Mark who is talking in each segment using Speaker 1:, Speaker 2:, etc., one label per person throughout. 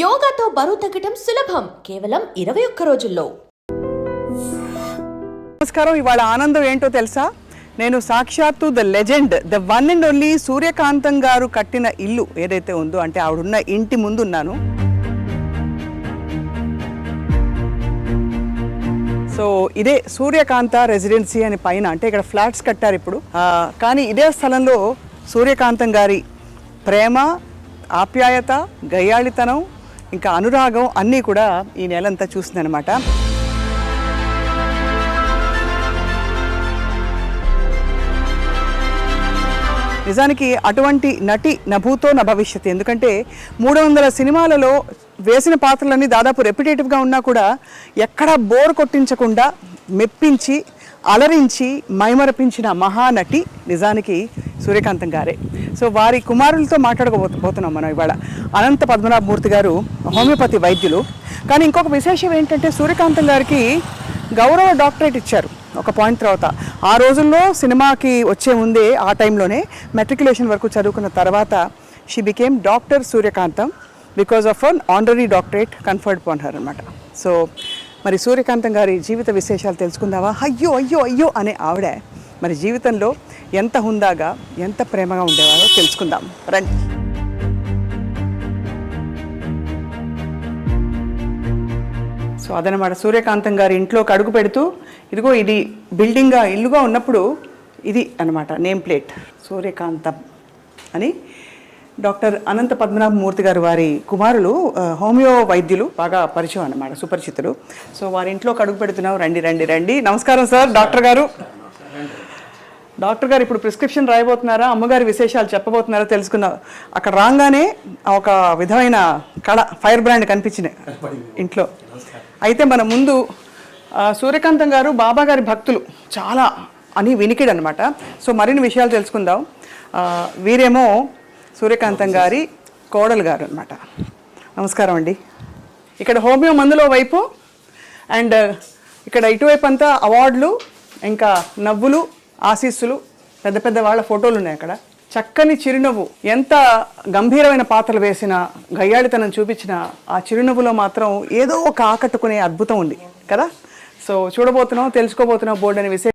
Speaker 1: యోగాతో బరువు తగ్గటం సులభం. కేవలం ఇరవై ఒక్క రోజుల్లో.
Speaker 2: నమస్కారం. ఇవాళ ఆనందం ఏంటో తెలుసా? నేను సాక్షాత్తు the legend the one and only Suryakantham garu కట్టిన ఇల్లు ఏదైతే ఉందో అంటే ఆవిడున్న ఇంటి ముందు ఉన్నాను. సో ఇదే సూర్యకాంత రెసిడెన్సీ అని పైన అంటే ఇక్కడ ఫ్లాట్స్ కట్టారు ఇప్పుడు. కానీ ఇదే స్థలంలో సూర్యకాంతం గారి ప్రేమ ఆప్యాయత గయ్యాళితనం ఇంకా అనురాగం అన్నీ కూడా ఈ నెలంతా చూసిందనమాట. నిజానికి అటువంటి నటి నభూతో నా భవిష్యత్ ఎందుకంటే మూడు వందల సినిమాలలో వేసిన పాత్రలన్నీ దాదాపు రెప్యుటేటివ్గా ఉన్నా కూడా ఎక్కడా బోర్ కొట్టించకుండా మెప్పించి అలరించి మైమరపించిన మహానటి నిజానికి సూర్యకాంతం గారే. సో వారి కుమారులతో మాట్లాడకపోతున్నాం మనం ఇవాళ. అనంత పద్మనాభమూర్తి గారు హోమియోపతి వైద్యులు. కానీ ఇంకొక విశేషం ఏంటంటే సూర్యకాంతం గారికి గౌరవ డాక్టరేట్ ఇచ్చారు ఒక పాయింట్ తర్వాత. ఆ రోజుల్లో సినిమాకి వచ్చే ముందే ఆ టైంలోనే మెట్రికులేషన్ వరకు చదువుకున్న తర్వాత she became doctor Suryakantham because of an honorary doctorate conferred upon her అనమాట సో మరి సూర్యకాంతం గారి జీవిత విశేషాలు తెలుసుకుందావా అయ్యో అయ్యో అయ్యో అనే ఆవిడ మరి జీవితంలో ఎంత హుందాగా ఎంత ప్రేమగా ఉండేవారో తెలుసుకుందాం. రండి. సో అదనమాట సూర్యకాంతం గారి ఇంట్లోకి అడుగు పెడుతూ ఇదిగో ఇది బిల్డింగ్గా ఇల్లుగా ఉన్నప్పుడు ఇది అన్నమాట నేమ్ ప్లేట్. సూర్యకాంతం అని డాక్టర్ అనంత పద్మనాభమూర్తి గారు వారి కుమారులు హోమియో వైద్యులు బాగా పరిచయం అన్నమాట సుపరిచితులు. సో వారి ఇంట్లోకి అడుగు పెడుతున్నాం. రండి రండి రండి. నమస్కారం sir doctor garu. Doctor garu ఇప్పుడు ప్రిస్క్రిప్షన్ రాయబోతున్నారా? అమ్మగారి విశేషాలు చెప్పబోతున్నారా? తెలుసుకుందాం. అక్కడ రాగానే ఒక విధమైన కళ ఫైర్ బ్రాండ్ కనిపించినాయి ఇంట్లో. అయితే మన ముందు సూర్యకాంతం గారు బాబా గారి భక్తులు చాలా అని వినికిడు అనమాట సో మరిన్ని విషయాలు తెలుసుకుందాం. వీరేమో సూర్యకాంతం గారి కోడలు గారు అనమాట నమస్కారం అండి. ఇక్కడ హోమియో మందులో వైపు అండ్ uh, ఇక్కడ ఇటువైపు అంతా అవార్డులు ఇంకా నవ్వులు ఆశీస్సులు పెద్ద పెద్ద వాళ్ళ ఫోటోలు ఉన్నాయి అక్కడ. చక్కని చిరునవ్వు. ఎంత గంభీరమైన పాత్రలు వేసిన గయ్యాళితనం చూపించిన ఆ చిరునవ్వులో మాత్రం ఏదో ఒక ఆకట్టుకునే అద్భుతం ఉంది కదా? సో చూడబోతున్నాం తెలుసుకోబోతున్నాం బోర్డు అనే విషయం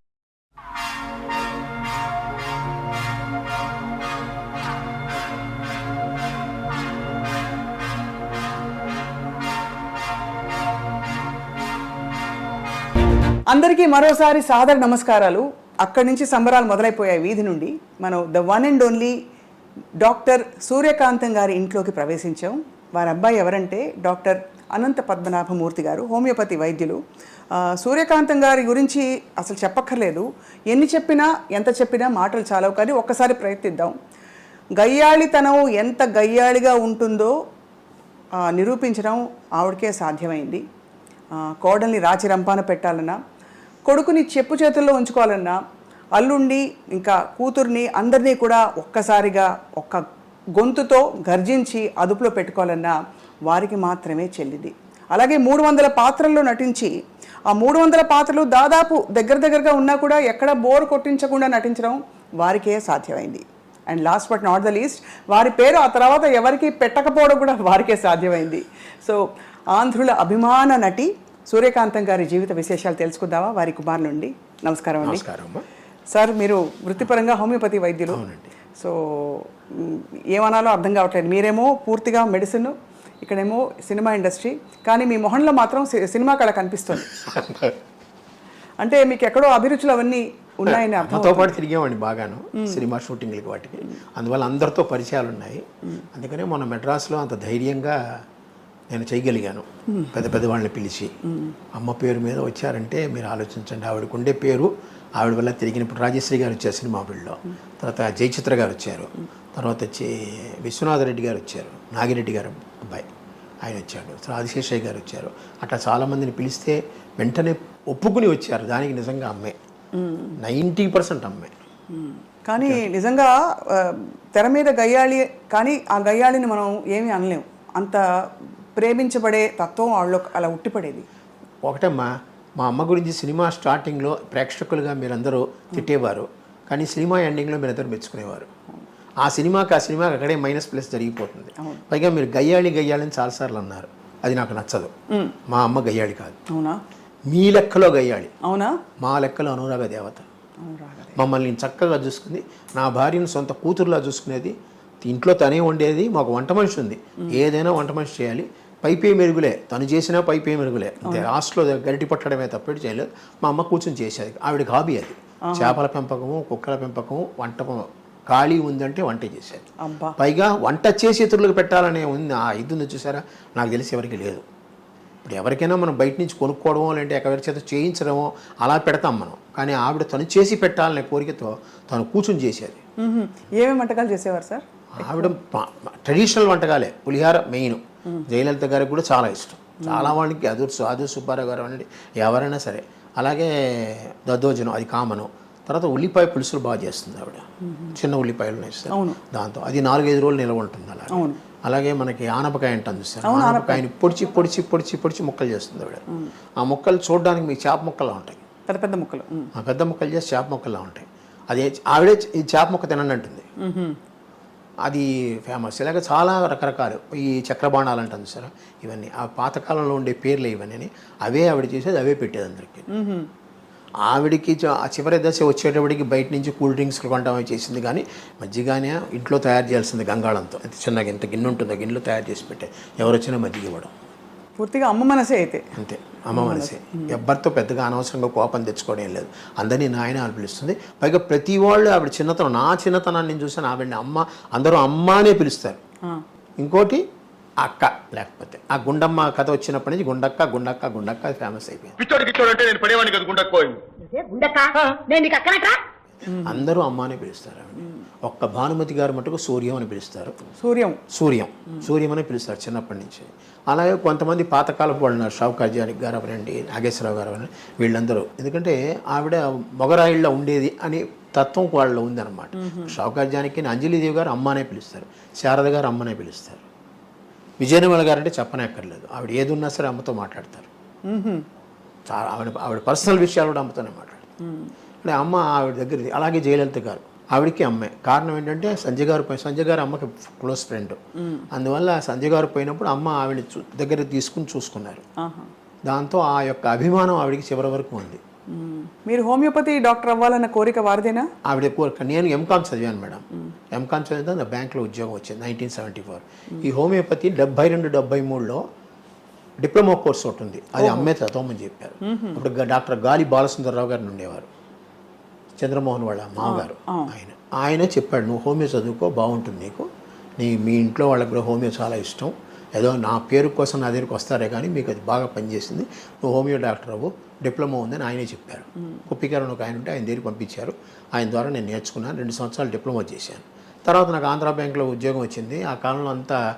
Speaker 2: అందరికీ మరోసారి సాదర నమస్కారాలు. అక్కడి నుంచి సంబరాలు మొదలైపోయాయి. వీధి నుండి మనం the one and only doctor Suryakantham గారి ఇంట్లోకి ప్రవేశించాం. వారి అబ్బాయి ఎవరంటే డాక్టర్ అనంత పద్మనాభమూర్తి గారు హోమియోపతి వైద్యులు. సూర్యకాంతం గారి గురించి అసలు చెప్పక్కర్లేదు. ఎన్ని చెప్పినా ఎంత చెప్పినా మాటలు చాలవు. కానీ ఒక్కసారి ప్రయత్నిద్దాం. గయ్యాళితనం ఎంత గయ్యాళిగా ఉంటుందో నిరూపించడం ఆవిడకే సాధ్యమైంది. కోడల్ని రాచి రంపాన పెట్టాలన్నా కొడుకుని చెప్పు చేతుల్లో ఉంచుకోవాలన్నా అల్లుండి ఇంకా కూతుర్ని అందరినీ కూడా ఒక్కసారిగా ఒక్క గొంతుతో గర్జించి అదుపులో పెట్టుకోవాలన్నా వారికి మాత్రమే చెల్లింది. అలాగే మూడు వందల పాత్రల్లో నటించి ఆ మూడు వందల పాత్రలు దాదాపు దగ్గర దగ్గరగా ఉన్నా కూడా ఎక్కడ బోర్ కొట్టించకుండా నటించడం వారికే సాధ్యమైంది. And last but not the least వారి పేరు ఆ తర్వాత ఎవరికి పెట్టకపోవడం కూడా వారికే సాధ్యమైంది. సో ఆంధ్రుల అభిమాన నటి సూర్యకాంతం గారి జీవిత విశేషాలు తెలుసుకుందామా? వారి కుమార్ నుండి నమస్కారం అండి.
Speaker 3: నమస్కారం
Speaker 2: సార్ మీరు వృత్తిపరంగా హోమియోపతి వైద్యులు. సో ఏమనాలో అర్థం కావట్లేదు. మీరేమో పూర్తిగా మెడిసిన్ ఇక్కడేమో సినిమా ఇండస్ట్రీ కానీ మీ మొహంలో మాత్రం సినిమా కళ కనిపిస్తుంది. అంటే మీకు ఎక్కడో అభిరుచులు అవన్నీ ఉన్నాయని అర్థం
Speaker 3: అమ్మతో పాటు తిరిగామండి బాగాను సినిమా షూటింగ్లకి వాటికి. అందువల్ల అందరితో పరిచయాలు ఉన్నాయి అందుకనే మొన్న మెడ్రాస్లో అంత ధైర్యంగా నేను చేయగలిగాను. పెద్ద పెద్ద వాళ్ళని పిలిచి. అమ్మ పేరు మీద వచ్చారంటే మీరు ఆలోచించండి. ఆవిడకు ఉండే పేరు ఆవిడ వల్ల తిరిగినప్పుడు రాజశ్రీ గారు వచ్చారు సినిమా వీళ్ళలో. తర్వాత జయచిత్ర గారు వచ్చారు. తర్వాత వచ్చి విశ్వనాథ రెడ్డి గారు వచ్చారు. నాగిరెడ్డి గారు అబ్బాయి. ఆయన వచ్చాడు. తర్వాత ఆదిశేషయ్య గారు వచ్చారు. అట్లా చాలామందిని పిలిస్తే వెంటనే ఒప్పుకుని వచ్చారు. దానికి నిజంగా అమ్మే. నైంటీ పర్సెంట్ అమ్మే.
Speaker 2: కానీ నిజంగా తెర మీద గయ్యాళి కానీ ఆ గయ్యాళిని మనం ఏమీ అనలేం. అంత ప్రేమించబడే తత్వం వాళ్ళలో అలా ఉట్టిపడేది.
Speaker 3: ఒకటమ్మా మా అమ్మ గురించి సినిమా స్టార్టింగ్లో ప్రేక్షకులుగా మీరందరూ తిట్టేవారు. కానీ సినిమా ఎండింగ్లో మీరందరూ మెచ్చుకునేవారు. ఆ సినిమాకి ఆ సినిమాకి అక్కడే మైనస్ ప్లస్ జరిగిపోతుంది. పైగా మీరు గయ్యాళి గయ్యాళి అని చాలాసార్లు అన్నారు. అది నాకు నచ్చదు. మా అమ్మ గయ్యాళి కాదు.
Speaker 2: అవునా?
Speaker 3: మీ లెక్కలో గయ్యాళి.
Speaker 2: అవునా?
Speaker 3: మా లెక్కలో అనురాగ దేవత. మమ్మల్ని చక్కగా చూసుకుంది. నా భార్యను సొంత కూతురులా చూసుకునేది. ఇంట్లో తనే వండేది. మాకు వంట మనిషి ఉంది. ఏదైనా వంట మనిషి చేయాలి. పైపే మెరుగులే. తను చేసినా పైపే మెరుగులే. అంతే లాస్ట్లో గరిటి పట్టడమే తప్పటి చేయలేదు. మా అమ్మ కూర్చొని చేసేది. ఆవిడకి హాబీ అది. చేపల పెంపకము కుక్కల పెంపకము వంట ఖాళీ ఉందంటే వంట చేసేది. పైగా వంట చేసి ఇతరులకు పెట్టాలనే ఉంది. ఆ ఇది ఉంది చూసారా? నాకు తెలిసి ఎవరికి లేదు. ఇప్పుడు ఎవరికైనా మనం బయట నుంచి కొనుక్కోవడమో లేదంటే ఎవరి చేత చేయించడమో అలా పెడతాం మనం. కానీ ఆవిడ తను చేసి పెట్టాలనే కోరికతో తను కూర్చొని చేసేది.
Speaker 2: ఏమేమి వంటకాలు చేసేవారు సార్?
Speaker 3: ఆవిడ ట్రెడిషనల్ వంటకాలే. పులిహార మెయిన్. జయలలిత గారికి కూడా చాలా ఇష్టం. చాలా వాళ్ళకి అదూర్ అదూర్ సుబ్బారావు గారు అనండి ఎవరైనా సరే. అలాగే దద్దోజనం అది కామను. తర్వాత ఉల్లిపాయ పులుసులు బాగా చేస్తుంది ఆవిడ. చిన్న ఉల్లిపాయలు వేస్తారు దాంతో అది నాలుగైదు రోజులు నిల్వ ఉంటుంది అలా అలాగే మనకి ఆనపకాయ అంటాను చూస్తారు ఆనపకాయని పొడిచి పొడిచి పొడిచి పొడిచి ముక్కలు చేస్తుంది ఆవిడ. ఆ ముక్కలు చూడడానికి మీకు చేప ముక్కలా ఉంటాయి.
Speaker 2: పెద్ద పెద్ద ముక్కలు.
Speaker 3: ఆ పెద్ద ముక్కలు చేసి చేప ముక్కలా ఉంటాయి. అది ఆవిడే ఈ చేప ముక్క తినండి అంటుంది. అది ఫేమస్ ఇలాగ చాలా రకరకాలు. ఈ చక్రబాణాలు అంటుంది సార్ ఇవన్నీ. ఆ పాతకాలంలో ఉండే పేర్లు ఇవన్నీ అవే ఆవిడ చేసేది అవే పెట్టేది అందరికి. ఆవిడికి చివరి దశ వచ్చేటప్పటికి బయట నుంచి కూల్ డ్రింక్స్ కొనడం చేసింది. కానీ మజ్జిగానే ఇంట్లో తయారు చేయాల్సింది గంగాళంతో. చిన్నగా ఎంత గిన్నె ఉంటుందో గిన్నెలో తయారు చేసి పెట్టే. ఎవరు వచ్చినా మజ్జిగ ఇవ్వడం.
Speaker 2: పూర్తిగా అమ్మ మనసే అయితే.
Speaker 3: అంతే అమ్మ మనసే. ఎవ్వరితో పెద్దగా అనవసరంగా కోపం తెచ్చుకోవడం ఏం లేదు. అందరినీ నాయన అని పిలుస్తుంది. పైగా ప్రతి వాళ్ళు ఆవిడ చిన్నతనం నా చిన్నతనాన్ని నేను చూసాను ఆవిడని అమ్మ అందరూ అమ్మ అనే పిలుస్తారు. ఇంకోటి అక్క లేకపోతే. ఆ గుండమ్మ కథ వచ్చినప్పటి నుంచి గుండక్క గుండక్క గుండక్క ఫేమస్ అయిపోయింది.
Speaker 4: పిచ్చోడు గిచ్చోడు అంటే నేను పడేవాడిని కదా గుండెక్కోయి
Speaker 5: ఉండక నేను నీకు అక్కనట్రా?
Speaker 3: అందరూ అమ్మ అనే పిలుస్తారు ఆవిడ. ఒక్క భానుమతి గారు మటుకు సూర్యం అని పిలుస్తారు.
Speaker 2: సూర్యం.
Speaker 3: సూర్యం. సూర్యం అని పిలుస్తారు చిన్నప్పటి నుంచి. అలాగే కొంతమంది పాతకాలపు వాళ్ళు ఉన్నారు. షావుకార్యానికి గారు అవనండి నాగేశ్వరరావు గారు అవనండి వీళ్ళందరూ. ఎందుకంటే ఆవిడ మొగరాయిళ్ళ ఉండేది అని తత్వం వాళ్ళలో ఉందన్నమాట. షావుకార్యానికి అంజలిదేవి గారు అమ్మ అనే పిలుస్తారు. శారద గారు అమ్మనే పిలుస్తారు. విజయనిర్మల గారు అంటే చెప్పనక్కర్లేదు. ఆవిడ ఏది ఉన్నా సరే అమ్మతో మాట్లాడతారు. ఆవిడ ఆవిడ పర్సనల్ విషయాలు కూడా అమ్మతోనే మాట్లాడతారు. అంటే అమ్మ ఆవిడ దగ్గర అలాగే జయలలిత గారు. ఆవిడకి అమ్మే. కారణం ఏంటంటే సంజయ్ గారు పోయి సంజయ్ గారు అమ్మకి క్లోజ్ ఫ్రెండ్. అందువల్ల సంజయ్ గారు పోయినప్పుడు అమ్మ ఆవిడ దగ్గర తీసుకుని చూసుకున్నారు. దాంతో ఆ యొక్క అభిమానం ఆవిడకి చివరి వరకు ఉంది.
Speaker 2: మీరు హోమియోపతి డాక్టర్ అవ్వాలన్న కోరిక వారిదేనా?
Speaker 3: ఆవిడ కోరిక నేను ఎంకామ్ చదివాను మేడం. ఎంకామ్ చదివితే నా బ్యాంక్లో ఉద్యోగం వచ్చింది నైన్టీన్ సెవెంటీ ఫోర్ ఈ హోమియోపతి డెబ్బై రెండు డెబ్బై మూడులో డిప్లొమా కోర్స్ ఒకటి ఉంది. అది అమ్మే చదవమని చెప్పారు. అప్పుడు డాక్టర్ గాలి బాలసుందరరావు గారిని ఉండేవారు. చంద్రమోహన్ వాళ్ళ మామగారు. ఆయన ఆయన చెప్పాడు నువ్వు హోమియో చదువుకో బాగుంటుంది నీకు. నీ మీ ఇంట్లో వాళ్ళకి కూడా హోమియో చాలా ఇష్టం. ఏదో నా పేరు కోసం నా దగ్గరికి వస్తారే కానీ మీకు అది బాగా పనిచేసింది. నువ్వు హోమియో డాక్టర్ అవ్వు డిప్లొమా ఉందని ఆయనే చెప్పారు. కుప్పికరణ ఒక ఆయన ఉంటే ఆయన దగ్గరికి పంపించారు. ఆయన ద్వారా నేను నేర్చుకున్నాను రెండు సంవత్సరాలు డిప్లొమా చేశాను. తర్వాత నాకు ఆంధ్ర బ్యాంక్లో ఉద్యోగం వచ్చింది. ఆ కాలంలో అంతా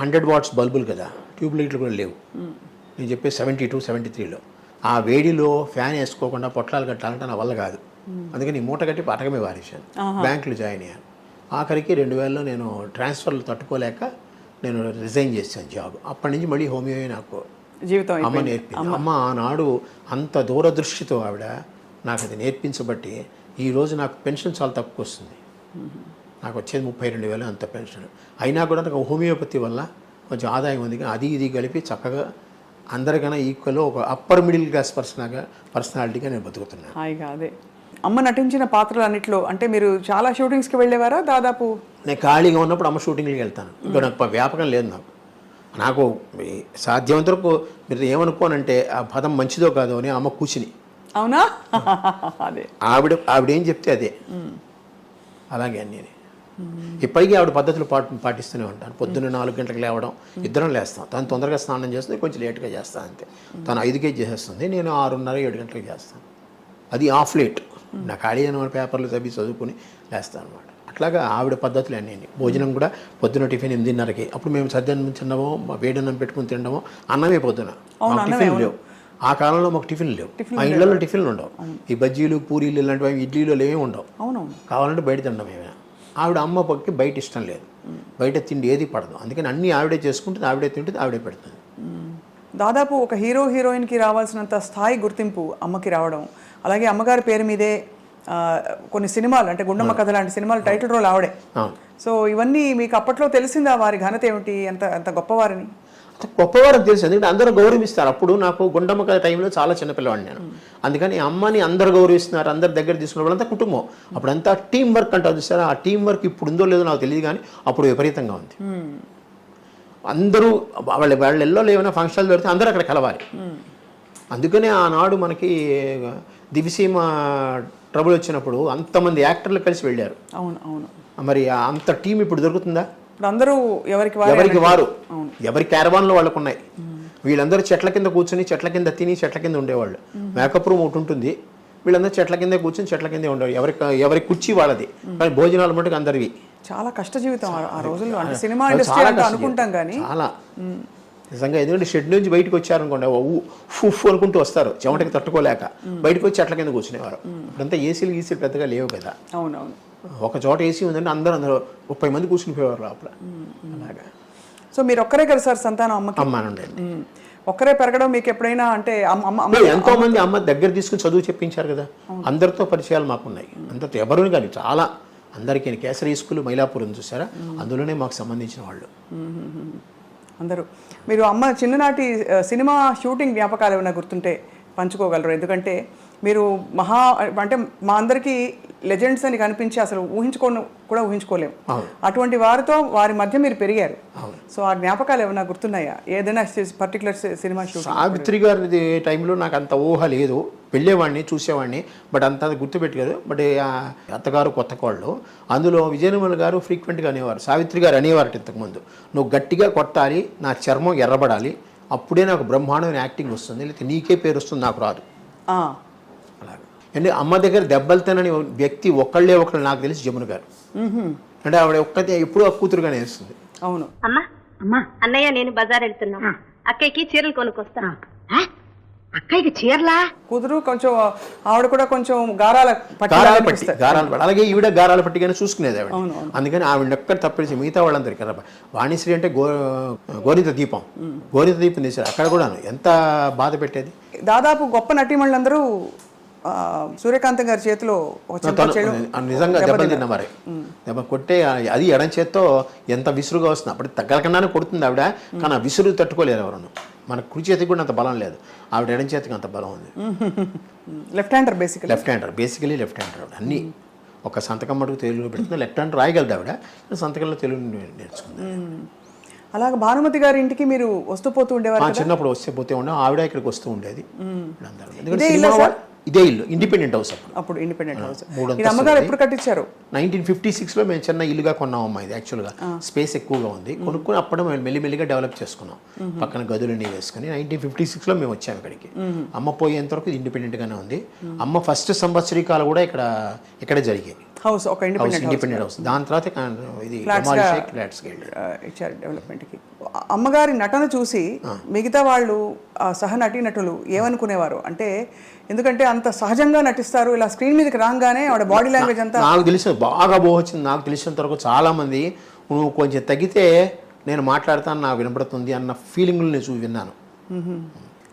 Speaker 3: హండ్రెడ్ వాట్స్ బల్బులు కదా ట్యూబ్ లైట్లు కూడా లేవు. నేను చెప్పే సెవెంటీ టూ సెవెంటీ త్రీలో ఆ వేడిలో ఫ్యాన్ వేసుకోకుండా పొట్లాలు కట్టాలంటే నా వల్ల కాదు. అందుకని మూట కట్టి పటకమే వారేశాను బ్యాంకులో జాయిన్ అయ్యాను. ఆఖరికి రెండు వేలలో నేను ట్రాన్స్ఫర్లు తట్టుకోలేక నేను రిజైన్ చేశాను జాబ్. అప్పటి నుంచి మళ్ళీ హోమియో నాకు
Speaker 2: జీవితం
Speaker 3: అమ్మ. నేర్పింది. అమ్మ. ఆనాడు అంత దూరదృష్టితో ఆవిడ నాకు అది నేర్పించబట్టి ఈరోజు నాకు పెన్షన్ చాలా తక్కువ వస్తుంది. నాకు వచ్చేది ముప్పై రెండు వేలు అంత పెన్షన్. అయినా కూడా నాకు హోమియోపతి వల్ల కొంచెం ఆదాయం ఉంది. కానీ అది ఇది కలిపి చక్కగా అందరికన్నా ఈక్వల్ ఒక అప్పర్ మిడిల్ క్లాస్ పర్సనల్గా పర్సనాలిటీగా నేను బతుకుతున్నాను.
Speaker 2: హాయిగా అదే. అమ్మ నటించిన పాత్రలు అన్నిట్లో అంటే మీరు చాలా షూటింగ్స్కి వెళ్ళేవారా దాదాపు?
Speaker 3: నేను ఖాళీగా ఉన్నప్పుడు అమ్మ షూటింగ్కి వెళ్తాను. ఇంకా నాకు వ్యాపకం లేదు నాకు. నాకు ఈ సాధ్యమంత వరకు మీరు ఏమనుకోనంటే ఆ పదం మంచిదో కాదో అని అమ్మ కూర్చుని
Speaker 2: అవునా? అదే.
Speaker 3: ఆవిడ ఆవిడ ఏం చెప్తే అదే. అలాగే అన్నీ ఇప్పటికీ ఆవిడ పద్ధతులు పాటి పాటిస్తూనే ఉంటాను. పొద్దున్న నాలుగు గంటలకు లేవడం ఇద్దరం లేస్తాం. తను తొందరగా స్నానం చేస్తుంది కొంచెం లేట్గా చేస్తాను అంతే. తను ఐదుకే చేసేస్తుంది నేను ఆరున్నర ఏడు గంటలకు చేస్తాను. అది ఆఫ్ లేట్. నా ఖాళీ అయిన పేపర్లు చదివి చదువుకుని లేస్తాను అనమాట అట్లాగా ఆవిడ పద్ధతులు అన్నీ భోజనం కూడా పొద్దున టిఫిన్ ఎనిమిదిన్నరకి. అప్పుడు మేము సద్యాన్నం తినడమో మా వేడన్నం పెట్టుకుని తినడమో అన్నమే పొద్దున. టిఫిన్ లేవు. ఆ కాలంలో మాకు టిఫిన్ లేవు. మా ఇళ్ళలో టిఫిన్లు ఉండవు. ఈ బజ్జీలు పూరీలు ఇలాంటివి ఇడ్లీలు ఏమీ ఉండవు. కావాలంటే బయట తినడం ఏమైనా ఆవిడ అమ్మ పక్కి బయట ఇష్టం లేదు. బయట తిండి ఏది పడదు. అందుకని అన్నీ ఆవిడే చేసుకుంటుంది ఆవిడే తింటుంది ఆవిడే పెడుతుంది.
Speaker 2: దాదాపు ఒక హీరో హీరోయిన్కి రావాల్సినంత స్థాయి గుర్తింపు అమ్మకి రావడం అలాగే అమ్మగారి పేరు మీదే కొన్ని సినిమాలు అంటే గుండమ్మ కథ లాంటి సినిమాలు టైటిల్ రోల్ ఆవిడే. సో ఇవన్నీ మీకు అప్పట్లో తెలిసిందా? వారి ఘనత ఏమిటి? ఎంత ఎంత గొప్పవారిని?
Speaker 3: అంత గొప్పవారని తెలుసు. ఎందుకంటే అందరూ గౌరవిస్తారు. అప్పుడు నాకు గుండమ్మ కథ టైంలో చాలా చిన్నపిల్లవాడిని నేను. అందుకని అమ్మని అందరు గౌరవిస్తున్నారు. అందరు దగ్గర తీసుకున్న వాళ్ళంతా కుటుంబం. అప్పుడంతా టీం వర్క్ అంటారు చూసారా? ఆ టీం వర్క్ ఇప్పుడు ఉందో లేదో నాకు తెలియదు కానీ అప్పుడు విపరీతంగా ఉంది. అందరూ వాళ్ళ వాళ్ళ ఎల్లో ఏమైనా ఫంక్షన్లు దొరికితే అందరూ అక్కడ కలవాలి. అందుకనే ఆనాడు మనకి దివిసీమ ట్రబుల్ వచ్చినప్పుడు అంతమంది యాక్టర్లు కలిసి వెళ్ళారు.
Speaker 2: అవును అవును.
Speaker 3: మరి అంత టీం ఇప్పుడు దొరుకుతుందా?
Speaker 2: ఇప్పుడు అందరూ ఎవరికి వారే
Speaker 3: ఎవరికి. వారు? ఎవరి క్యారవాన్లో వాళ్ళకు ఉన్నాయి వీళ్ళందరూ చెట్ల కింద కూర్చొని చెట్ల కింద తిని చెట్ల కింద ఉండేవాళ్ళు. మేకప్ రూమ్ ఒకటి ఉంటుంది. వీళ్ళందరూ చెట్ల కింద కూర్చొని చెట్ల కింద ఉండేవాళ్ళు. ఎవరి ఎవరి కుర్చీ వాళ్ళది. కానీ భోజనాలు మటుకు అందరివి.
Speaker 2: చాలా కష్ట జీవితం ఆ- రోజుల్లో. అంటే సినిమా ఇండస్ట్రీ. అనుకుంటాం కానీ.
Speaker 3: చాలా. నిజంగా ఎందుకంటే షెడ్ నుంచి బయటకు వచ్చారనుకోండి ఫుఫ్ అనుకుంటూ వస్తారు. చెమటకి తట్టుకోలేక. బయటకు వచ్చి చెట్ల కింద కూర్చునేవారు? ఇప్పుడంతా ఏసీలు గీసీలు పెద్దగా లేవు కదా.
Speaker 2: అవునవును.
Speaker 3: ఒక చోట ఏసీ ఉందంటే అందరూ అందరూ ముప్పై మంది కూర్చుని పోయేవారు లోపల అలాగా.
Speaker 2: సో మీరు ఒక్కరే కదా సార్ సంతానం అమ్మకి?
Speaker 3: అమ్మానండి.
Speaker 2: మ్మ్. ఒక్కరే పెరగడం మీకు ఎప్పుడైనా అంటే అమ్మ అమ్మ అమ్మ
Speaker 3: ఎంతో మంది అమ్మ దగ్గర తీసుకుని చదువు చెప్పించారు కదా. అందరితో పరిచయాలు మాకున్నాయి. అందరితో ఎవరు కానీ చాలా అందరికీ. కేసరి స్కూల్ మైలాపురం చూసారా? అందులోనే మాకు సంబంధించిన వాళ్ళు.
Speaker 2: అందరూ. మీరు అమ్మ చిన్ననాటి సినిమా షూటింగ్ జ్ఞాపకాలు ఏమైనా గుర్తుంటే పంచుకోగలరు? ఎందుకంటే మీరు మహా అంటే మా అందరికీ లెజెండ్స్ అని కనిపించి అసలు ఊహించుకో కూడా ఊహించుకోలేము. అటువంటి వారితో వారి మధ్య మీరు పెరిగారు. సో ఆ జ్ఞాపకాలు ఏమైనా గుర్తున్నాయా? ఏదైనా పర్టికులర్ సినిమా
Speaker 3: సావిత్రి గారి టైంలో నాకు అంత ఊహ లేదు. వెళ్ళేవాడిని చూసేవాడిని బట్ అంత గుర్తుపెట్టుకోదు బట్ అత్తగారు కొత్త కోళ్ళు. అందులో విజయనిర్మల గారు ఫ్రీక్వెంట్గా అనేవారు. సావిత్రి గారు అనేవారు ఇంతకుముందు. నువ్వు గట్టిగా కొట్టాలి నా చర్మం ఎర్రబడాలి అప్పుడే నాకు బ్రహ్మాండమైన యాక్టింగ్ వస్తుంది లేకపోతే నీకే పేరు వస్తుంది నాకు రాదు. అలాగే అంటే అమ్మ దగ్గర దెబ్బలు తినని వ్యక్తి ఒక్కళ్ళే ఒకళ్ళు నాకు తెలిసి జమున గారు. అంటే ఆవిడ ఒక్కతే ఎప్పుడూ ఆ కూతురుగానే వేస్తుంది.
Speaker 2: అవును.
Speaker 6: అమ్మా
Speaker 5: అమ్మా
Speaker 6: అన్నయ్య నేను బజార్ వెళ్తున్నాం. అక్కయ్యకి చీరలు కొనుక్కొస్తా?
Speaker 5: అక్కయ్యకి చీరలా?
Speaker 2: కుదురు కొంచెం ఆవిడ కూడా కొంచెం గారాల
Speaker 3: గారాల పట్టి. గారాల పట్టి. అలాగే ఈవిడ గారాల పట్టిగానే చూసుకునేది ఆవిడ. అందుకని ఆవిడ ఒక్కడ తప్పించి మిగతా వాళ్ళందరికీ కదా. వాణిశ్రీ అంటే గో గోరిత దీపం. గోరిత దీపం తీశారు. అక్కడ కూడాను ఎంత బాధ పెట్టేది?
Speaker 2: దాదాపు గొప్ప నటీమణులందరూ సూర్యకాంతం గారి చేతిలో
Speaker 3: నిజంగా దెబ్బలు తిన్న మరి. దెబ్బ కొట్టే అది ఎడం చేత్తో ఎంత విసురుగా వస్తుంది. అప్పుడు తగ్గలకుండానే కొడుతుంది ఆవిడ కానీ ఆ విసురు తట్టుకోలేరు ఎవరు మన కుడి చేతికి కూడా అంత బలం లేదు. ఆవిడ ఎడం చేతికి అంత బలం ఉంది.
Speaker 2: Left hander basically.
Speaker 3: Left hander basically left hander ఆవిడ. అన్ని ఒక సంతకం మటుకు తెలుగులో పెడుతుంది లెఫ్ట్ హ్యాండ్ రాయగలదు ఆవిడ. సంతకంలో తెలుగు నేర్చుకుంది.
Speaker 2: అలాగే భానుమతి గారి ఇంటికి మీరు వస్తూ పోతూ ఉండేవారు?
Speaker 3: చిన్నప్పుడు వస్తే పోతే ఉండే ఆవిడ ఇక్కడికి వస్తూ ఉండేది.
Speaker 2: ఇదే ఇల్లా
Speaker 3: ఇండిపెండెంట్ హౌస్ అప్పుడు.
Speaker 2: అప్పుడు ఇండిపెండెంట్ హౌస్ ఇది అమ్మగారు. ఎప్పుడు కట్టించారు?
Speaker 3: నైన్టీన్ ఫిఫ్టీ సిక్స్లో మేము చిన్న ఇల్లుగా కొన్నాం అమ్మా ఇది యాక్చువల్గా స్పేస్ ఎక్కువగా ఉంది. కొనుక్కొని అప్పుడు మేము మెల్లిమెల్లిగా డెవలప్ చేసుకున్నాం. పక్కన గదులన్నీ వేసుకుని నైన్టీన్ ఫిఫ్టీ సిక్స్లో మేము వచ్చాము ఇక్కడికి. అమ్మ పోయేంత వరకు ఇండిపెండెంట్గానే ఉంది. అమ్మ ఫస్ట్ సంవత్సరీకాలు కూడా ఇక్కడ ఇక్కడే జరిగాయి.
Speaker 2: హౌస్ ఒక ఇండిపెండెంట్ హౌస్
Speaker 3: ఇండిపెండెంట్ హౌస్. దాని తర్వాత ఇది
Speaker 2: ఇచ్చారు డెవలప్మెంట్కి అమ్మగారి నటన చూసి మిగతా వాళ్ళు ఆ సహ నటీనటులు ఏమనుకునేవారు? అంటే ఎందుకంటే అంత సహజంగా నటిస్తారు ఇలా స్క్రీన్ మీదకి రాగానే ఆవిడ బాడీ లాంగ్వేజ్ అంతా
Speaker 3: నాకు తెలిసిన బాగా బోహొచ్చింది నాకు తెలిసినంత వరకు చాలా మంది నువ్వు కొంచెం తగ్గితే నేను మాట్లాడతాను నాకు వినపడుతుంది అన్న ఫీలింగ్లు నేను చూ విన్నాను.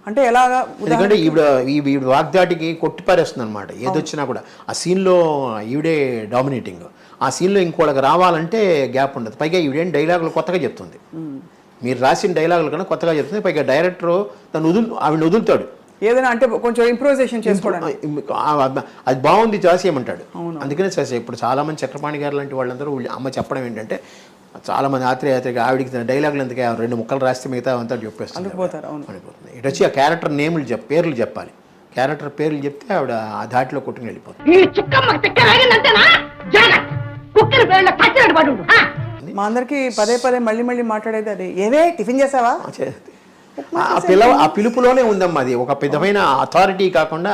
Speaker 2: అంటే ఎలాగా
Speaker 3: ఎందుకంటే ఈవిడ ఈవిడ వాగ్దాటికి కొట్టిపారేస్తుంది అనమాట ఏదొచ్చినా కూడా. ఆ సీన్లో ఈవిడే డామినేటింగ్. ఆ సీన్లో ఇంకోళ్ళకి రావాలంటే గ్యాప్ ఉండదు. పైగా ఈవిడేం డైలాగులు కొత్తగా చెప్తుంది. మీరు రాసిన డైలాగులు కన్నా కొత్తగా చెప్తుంది. పైగా డైరెక్టర్ తను వదులు ఆవిడ వదులుతాడు.
Speaker 2: ఏదైనా అంటే కొంచెం ఇంప్రూవైజేషన్ చేసుకోవడానికి.
Speaker 3: ఆ- అది బాగుంది చేసేయమంటాడు. అందుకనే చేసే. ఇప్పుడు చాలా మంది చక్రపాణి గారు లాంటి వాళ్ళందరూ వీళ్ళు అమ్మ చెప్పడం ఏంటంటే చాలా మంది ఆత్రేయ ఆత్రేయ ఆవిడికి డైలాగులు ఎందుకే? రెండు ముక్కలు రాస్తే మిగతా అంతా చెప్పేస్తుంది. పడిపోతుంది ఇటు వచ్చి ఆ క్యారెక్టర్ నేములు చెప్ పేర్లు చెప్పాలి. క్యారెక్టర్ పేర్లు చెప్తే ఆవిడ ఆ దాటిలో కొట్టుకుని వెళ్ళిపోతుంది.
Speaker 2: మా అందరికి పదే పదే మళ్ళీ మళ్ళీ మాట్లాడేది అదే. ఏవే? టిఫిన్ చేసావా?
Speaker 3: ఆ పిలవ ఆ పిలుపులోనే ఉందమ్మా అది. ఒక విధమైన అథారిటీ కాకుండా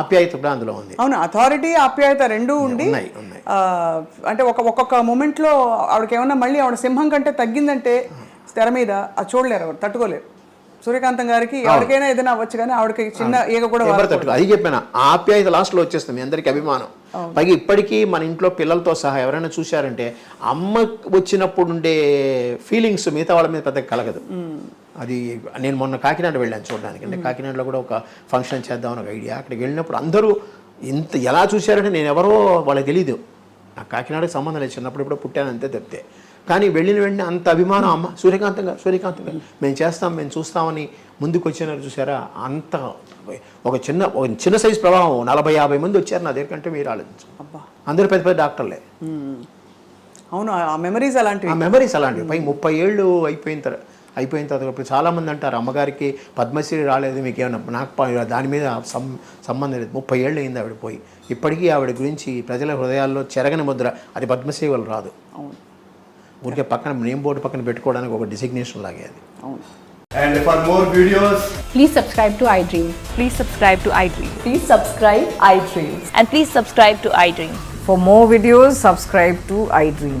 Speaker 3: ఆప్యాయత కూడా అందులో ఉంది.
Speaker 2: అవును అథారిటీ ఆప్యాయత రెండూ ఉండి అంటే ఒక ఒక్కొక్క moment లో ఆవిడకి ఏమన్నా మళ్ళీ ఆవిడ సింహం కంటే తగ్గిందంటే తెర మీద అది చూడలేరు ఎవరు తట్టుకోలేరు. సూర్యకాంతం గారికి ఎవరికైనా ఏదైనా అవ్వచ్చు కానీ ఆవిడకి చిన్న ఈగ కూడా
Speaker 3: అది చెప్పాను ఆప్యాయత లాస్ట్లో వచ్చేస్తుంది మీ అందరికి అభిమానం. పైగా ఇప్పటికీ మన ఇంట్లో పిల్లలతో సహా ఎవరైనా చూశారంటే అమ్మ వచ్చినప్పుడు ఉండే ఫీలింగ్స్ మిగతా వాళ్ళ మీద పెద్దగా కలగదు. అది నేను మొన్న కాకినాడ వెళ్ళాను చూడడానికి. అంటే కాకినాడలో కూడా ఒక ఫంక్షన్ చేద్దామని ఒక ఐడియా. అక్కడికి వెళ్ళినప్పుడు అందరూ ఇంత ఎలా చూశారంటే నేను ఎవరో వాళ్ళకి తెలీదు. నాకు కాకినాడకి సంబంధం లేదు. చిన్నప్పుడు ఇప్పుడు పుట్టాను అంతే తప్పితే. కానీ వెళ్ళిన వెంటనే అంత అభిమానం అమ్మ సూర్యకాంతం గారు సూర్యకాంతం గారు మేము చేస్తాం మేము చూస్తామని ముందుకు వచ్చినారు చూసారా? అంత ఒక చిన్న ఒక చిన్న సైజు ప్రభావం. నలభై యాభై మంది వచ్చారు నా దగ్గర కంటే మీరు ఆలోచించు.
Speaker 2: అబ్బా.
Speaker 3: అందరూ పెద్ద పెద్ద డాక్టర్లే.
Speaker 2: అవును ఆ మెమరీస్ అలాంటివి.
Speaker 3: ఆ మెమరీస్ అలాంటివి. పై ముప్పై ఏళ్ళు అయిపోయిన తర్వాత అయిపోయిన తర్వాత ఇప్పుడు చాలామంది అంటారు అమ్మగారికి పద్మశ్రీ రాలేదు మీకు ఏమన్నా నాకు దాని మీద సం సంబంధం లేదు ముప్పై ఏళ్ళు అయింది ఆవిడ పోయి ఇప్పటికీ ఆవిడ గురించి ప్రజల హృదయాల్లో చెరగని ముద్ర అది పద్మశ్రీ వల్ల రాదు
Speaker 2: అవును
Speaker 3: ఊరికే పక్కన నేమ్ బోర్డు పక్కన పెట్టుకోవడానికి ఒక డిసిగ్నేషన్ లాగే అది
Speaker 2: అవును
Speaker 4: And for more videos,
Speaker 7: Please subscribe to iDream.
Speaker 8: Please subscribe to iDream.
Speaker 1: Please subscribe iDreams.
Speaker 8: And please subscribe to iDream.
Speaker 9: For more videos, subscribe to iDream.